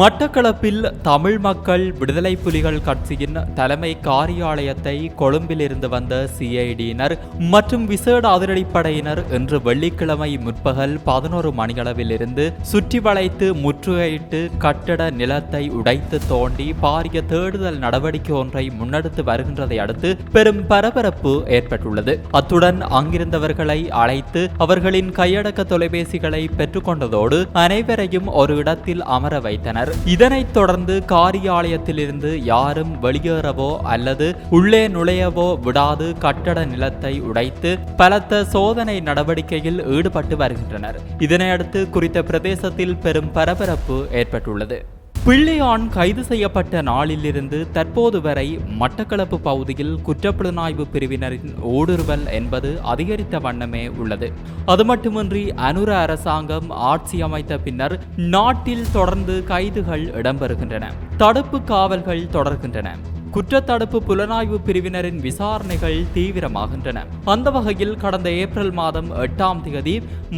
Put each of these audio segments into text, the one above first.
மட்டக்களப்பில் தமிழ் மக்கள் விடுதலை புலிகள் கட்சியின் தலைமை காரியாலயத்தை கொழும்பிலிருந்து வந்த சிஐடியினர் மற்றும் விசேட அதிரடிப்படையினர் இன்று வெள்ளிக்கிழமை முற்பகல் பதினோரு மணியளவில் இருந்து சுற்றி வளைத்து முற்றுகையிட்டு கட்டட நிலத்தை உடைத்து தோண்டி பாரிய தேடுதல் நடவடிக்கை ஒன்றை முன்னெடுத்து வருகின்றதை அடுத்து பெரும் பரபரப்பு ஏற்பட்டுள்ளது. அத்துடன் அங்கிருந்தவர்களை அழைத்து அவர்களின் கையடக்க தொலைபேசிகளை பெற்றுக்கொண்டதோடு அனைவரையும் ஒரு இடத்தில் அமர வைத்தனர். இதனைத் தொடர்ந்து காரியாலயத்திலிருந்து யாரும் வெளியேறவோ அல்லது உள்ளே நுழையவோ விடாது கட்டட நிலத்தை உடைத்து பலத்த சோதனை நடவடிக்கையில் ஈடுபட்டு வருகின்றனர். இதனையடுத்து குறித்த பிரதேசத்தில் பெரும் பரபரப்பு ஏற்பட்டுள்ளது. பிள்ளையான் கைது செய்யப்பட்ட நாளிலிருந்து தற்போது வரை மட்டக்களப்பு பகுதியில் குற்றப்புலனாய்வு பிரிவினரின் ஊடுருவல் என்பது அதிகரித்த வண்ணமே உள்ளது. அது மட்டுமின்றி அனுர அரசாங்கம் ஆட்சி அமைத்த பின்னர் நாட்டில் தொடர்ந்து கைதுகள் இடம்பெறுகின்றன. தடுப்பு காவல்கள் தொடர்கின்றன. குற்றத்தடுப்பு புலனாய்வு பிரிவினரின் விசாரணைகள் தீவிரமாகின்றன. அந்த வகையில் கடந்த ஏப்ரல் மாதம் எட்டாம் தேதி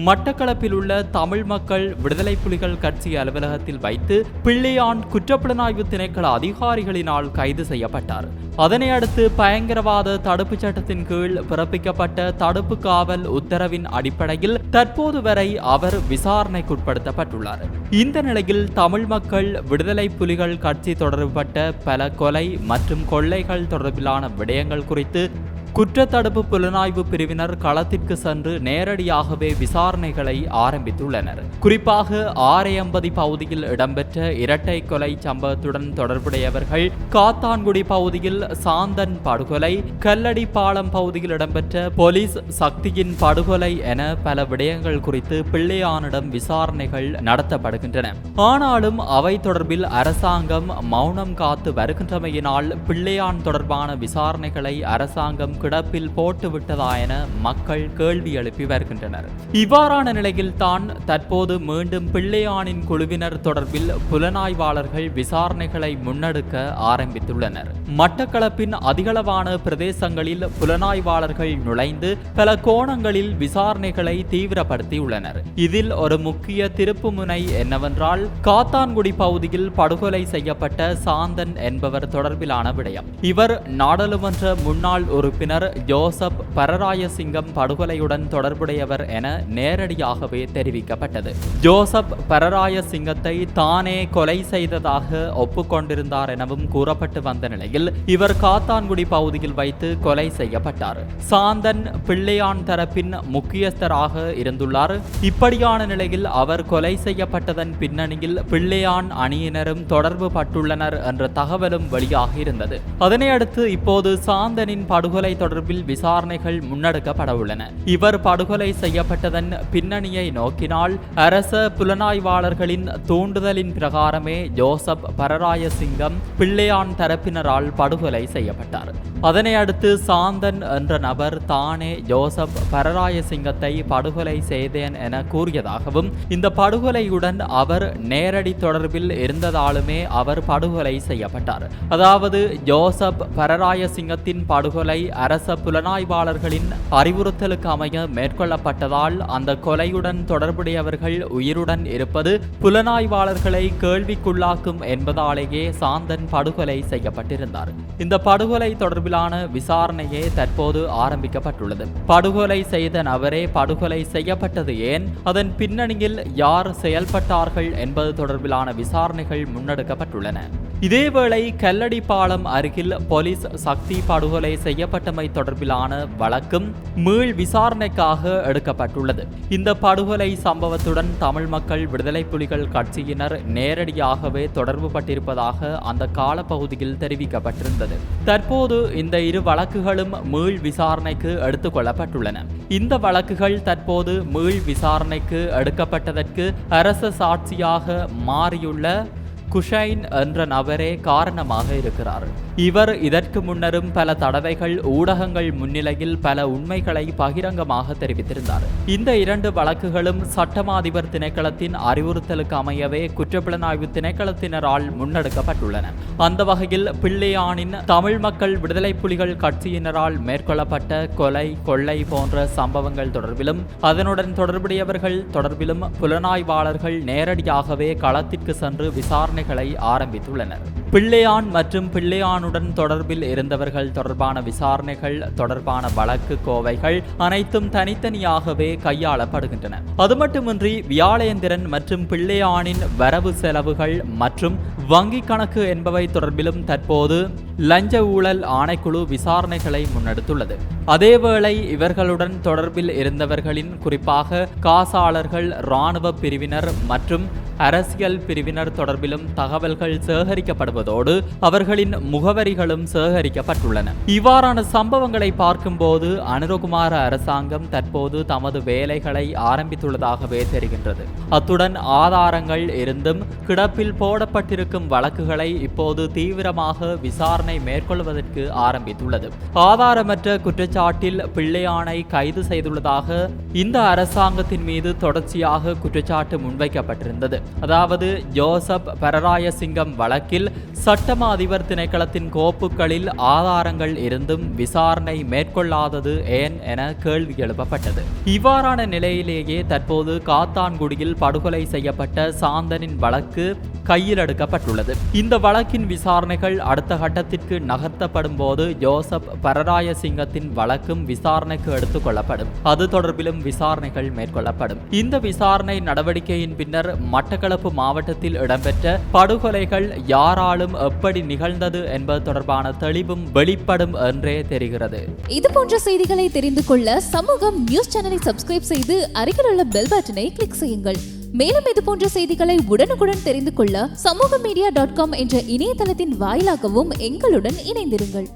மட்டக்களப்பில் உள்ள தமிழ் மக்கள் விடுதலை புலிகள் கட்சி அலுவலகத்தில் வைத்து பிள்ளையான் குற்றப்புலனாய்வு திணைக்கள அதிகாரிகளினால் கைது செய்யப்பட்டார். அதனை அடுத்து பயங்கரவாத தடுப்பு சட்டத்தின் கீழ் பிறப்பிக்கப்பட்ட தடுப்பு காவல் உத்தரவின் அடிப்படையில் தற்போது வரை அவர் விசாரணைக்குட்படுத்தப்பட்டுள்ளார். இந்த நிலையில் தமிழ் மக்கள் விடுதலை புலிகள் கட்சி தொடர்பட்ட பல கொலை மற்றும் கொள்ளைகள் தொடர்பிலான விடயங்கள் குறித்து குற்றத்தடுப்பு புலனாய்வு பிரிவினர் களத்திற்கு சென்று நேரடியாகவே விசாரணைகளை ஆரம்பித்துள்ளனர். குறிப்பாக ஆரையம்பதி பகுதியில் இடம்பெற்ற இரட்டை கொலை சம்பவத்துடன் தொடர்புடையவர்கள் காத்தான்குடி பகுதியில் சாந்தன் படுகொலை கல்லடி பாலம் பகுதியில் இடம்பெற்ற போலீஸ் சக்தியின் படுகொலை என பல விடயங்கள் குறித்து பிள்ளையானிடம் விசாரணைகள் நடத்தப்படுகின்றன. ஆனாலும் அவை தொடர்பில் அரசாங்கம் மௌனம் காத்து வருகின்றமையினால் பிள்ளையான் தொடர்பான விசாரணைகளை அரசாங்கம் கிடப்பில் போட்டு விட்டதா என மக்கள் கேள்வி எழுப்பி வருகின்றனர். இவ்வாறான நிலையில் தான் தற்போது மீண்டும் பிள்ளையானின் குழுவினர் தொடர்பில் புலனாய்வாளர்கள் விசாரணைகளை முன்னெடுக்க ஆரம்பித்துள்ளனர். மட்டக்களப்பின் அதிகளவான பிரதேசங்களில் புலனாய்வாளர்கள் நுழைந்து பல கோணங்களில் விசாரணைகளை தீவிரப்படுத்தியுள்ளனர். இதில் ஒரு முக்கிய திருப்புமுனை என்னவென்றால் காத்தான்குடி பகுதியில் படுகொலை செய்யப்பட்ட சாந்தன் என்பவர் தொடர்பிலான விடயம். இவர் நாடாளுமன்ற முன்னாள் உறுப்பினர் ஜோசப் பரராயசிங்கம் படுகொலையுடன் தொடர்புடையவர் என நேரடியாகவே தெரிவிக்கப்பட்டது. ஜோசப் பரராயசிங்கத்தை தானே கொலை செய்ததாக ஒப்புக்கொண்டிருந்தார் எனவும் கூறப்பட்டு வந்த நிலையில் இவர் காத்தான்குடி பகுதியில் வைத்து கொலை செய்யப்பட்டார். சாந்தன் பிள்ளையான் தரப்பின் முக்கியஸ்தராக இருந்துள்ளார். இப்படியான நிலையில் அவர் கொலை செய்யப்பட்டதன் பின்னணியில் பிள்ளையான் அணியினரும் தொடர்பு பட்டுள்ளனர் என்ற தகவலும் வெளியாகி இருந்தது. அதனையடுத்து இப்போது சாந்தனின் படுகொலை தொடர்பில் விசாரணைகள் முன்னெடுக்கப்பட உள்ளன இவர் படுகொலை செய்யப்பட்டதன் பின்னணியை நோக்கினால் அரச புலனாய்வாளர்களின் தூண்டுதலின் பிரகாரமே ஜோசப் பரராயசிங்கம் பிள்ளையான் தரப்பினரால் படுகொலை செய்யப்பட்டார். அதனை அடுத்து சாந்தன் என்ற நபர் தானே ஜோசப் பரராயசிங்கத்தை படுகொலை செய்தேன் என கூறியதாகவும் இந்த படுகொலையுடன் அவர் நேரடி தொடர்பில் இருந்ததாலுமே அவர் படுகொலை செய்யப்பட்டார். அதாவது ஜோசப் பரராயசிங்கத்தின் படுகொலை அரச புலனாய்வாளர்களின் அறிவுறுத்தலுக்கு அமைய மேற்கொள்ளப்பட்டதால் அந்த கொலையுடன் தொடர்புடையவர்கள் உயிருடன் இருப்பது புலனாய்வாளர்களை கேள்விக்குள்ளாக்கும் என்பதாலேயே சாந்தன் படுகொலை செய்யப்பட்டிருந்தார். இந்த படுகொலை தொடர்பிலான விசாரணையே தற்போது ஆரம்பிக்கப்பட்டுள்ளது. படுகொலை செய்த நபரே படுகொலை செய்யப்பட்டது ஏன்? அதன் பின்னணியில் யார் செயல்பட்டார்கள் என்பது தொடர்பிலான விசாரணைகள் முன்னெடுக்கப்பட்டுள்ளன. இதேவேளை கல்லடி பாலம் அருகில் போலீஸ் சக்தி படுகொலை செய்யப்பட்ட செய்யப்பட்டமை தொடர்பிலான வழக்கும் மீள் விசாரணைக்காக எடுக்கப்பட்டுள்ளது. இந்த படுகொலை சம்பவத்துடன் தமிழ் மக்கள் விடுதலை புலிகள் கட்சியினர் நேரடியாகவே தொடர்பு பட்டிருப்பதாக அந்த காலப்பகுதியில் தெரிவிக்கப்பட்டிருந்தது. தற்போது இந்த இரு வழக்குகளும் மீள் விசாரணைக்கு எடுத்துக் கொள்ளப்பட்டுள்ளன. இந்த வழக்குகள் தற்போது மீள் விசாரணைக்கு எடுக்கப்பட்டதற்கு அரச சாட்சியாக மாறியுள்ள குஷைன் என்ற நபரே காரணமாக இருக்கிறார். இவர் இதற்கு முன்னரும் பல தடவைகள் ஊடகங்கள் முன்னிலையில் பல உண்மைகளை பகிரங்கமாக தெரிவித்திருந்தார். இந்த இரண்டு வழக்குகளும் சட்டமாதிபர் திணைக்களத்தின் அறிவுறுத்தலுக்கு அமையவே குற்றப்புலனாய்வு திணைக்களத்தினரால் முன்னெடுக்கப்பட்டுள்ளன. அந்த வகையில் பிள்ளையானின் தமிழ் மக்கள் விடுதலை புலிகள் கட்சியினரால் மேற்கொள்ளப்பட்ட கொலை கொள்ளை போன்ற சம்பவங்கள் தொடர்பிலும் அதனுடன் தொடர்புடையவர்கள் தொடர்பிலும் புலனாய்வாளர்கள் நேரடியாகவே களத்திற்கு சென்று விசாரணை விசாரணைகளை ஆரம்பித்துள்ளனர். பிள்ளையான் மற்றும் பிள்ளையானுடன் தொடர்பில் இருந்தவர்கள் தொடர்பான விசாரணைகள் தொடர்பான வழக்கு கோவைகள் அனைத்தும் தனித்தனியாகவே கையாளப்படுகின்றன. அது மட்டுமின்றி வியாழேந்திரன் மற்றும் பிள்ளையானின் வரவு செலவுகள் மற்றும் வங்கி கணக்கு என்பவை தொடர்பிலும் தற்போது லஞ்ச ஊழல் ஆணைக்குழு விசாரணைகளை முன்னெடுத்துள்ளது. அதேவேளை இவர்களுடன் தொடர்பில் இருந்தவர்களின் குறிப்பாக காசாளர்கள் இராணுவ பிரிவினர் மற்றும் அரசியல் பிரிவினர் தொடர்பிலும் தகவல்கள் சேகரிக்கப்படுவதோடு அவர்களின் முகவரிகளும் சேகரிக்கப்பட்டுள்ளன. இவ்வாறான சம்பவங்களை பார்க்கும்போது அனுரகுமார அரசாங்கம் தற்போது தமது வேலைகளை ஆரம்பித்துள்ளதாகவே தெரிகின்றது. அத்துடன் ஆதாரங்கள் இருந்தும் கிடப்பில் போடப்பட்டிருக்கும் வழக்குகளை இப்போது தீவிரமாக விசாரணை மேற்கொள்வதற்கு ஆரம்பித்துள்ளது. ஆதாரமற்ற குற்றச்சாட்டில் பிள்ளையானை கைது செய்துள்ளதாக இந்த அரசாங்கத்தின் மீது தொடர்ச்சியாக குற்றச்சாட்டு முன்வைக்கப்பட்டிருந்தது. அதாவது ஜோசப் பரராயசிங்கம் வழக்கில் சட்டமா அதிபர் திணைக்களத்தின் கோப்புகளில் ஆதாரங்கள் இருந்தும் விசாரணை மேற்கொள்ளாதது ஏன் என கேள்வி எழுப்பப்பட்டது. இவ்வாறான நிலையிலேயே தற்போது காத்தான்குடியில் படுகொலை செய்யப்பட்ட சாந்தனின் வழக்கு கையில் எடுக்கப்பட்டுள்ளது. இந்த வழக்கின் விசாரணைகள் அடுத்த கட்டத்திற்கு நகர்த்தப்படும் போது ஜோசப் பரராயசிங்கத்தின் வழக்கும் விசாரணைக்கு எடுத்துக் கொள்ளப்படும். அது தொடர்பிலும் விசாரணைகள் மேற்கொள்ளப்படும். இந்த விசாரணை நடவடிக்கையின் பின்னர் மட்டக்களப்பு மாவட்டத்தில் இடம்பெற்ற படுகொலைகள் யாராலும் எப்படி நிகழ்ந்தது என்பது தொடர்பான தெளிவும் வெளிப்படும் என்றே தெரிகிறது. இது போன்ற செய்திகளை தெரிந்து கொள்ள சமூகம் நியூஸ் சேனலை சப்ஸ்கிரைப் செய்து அருகில் உள்ள பெல் பட்டனை கிளிக் செய்யுங்கள். மேலும் இது போன்ற செய்திகளை உடனுக்குடன் தெரிந்து கொள்ள சமூக மீடியா டாட் காம் என்ற இணையதளத்தின் வாயிலாகவும் எங்களுடன் இணைந்திருங்கள்.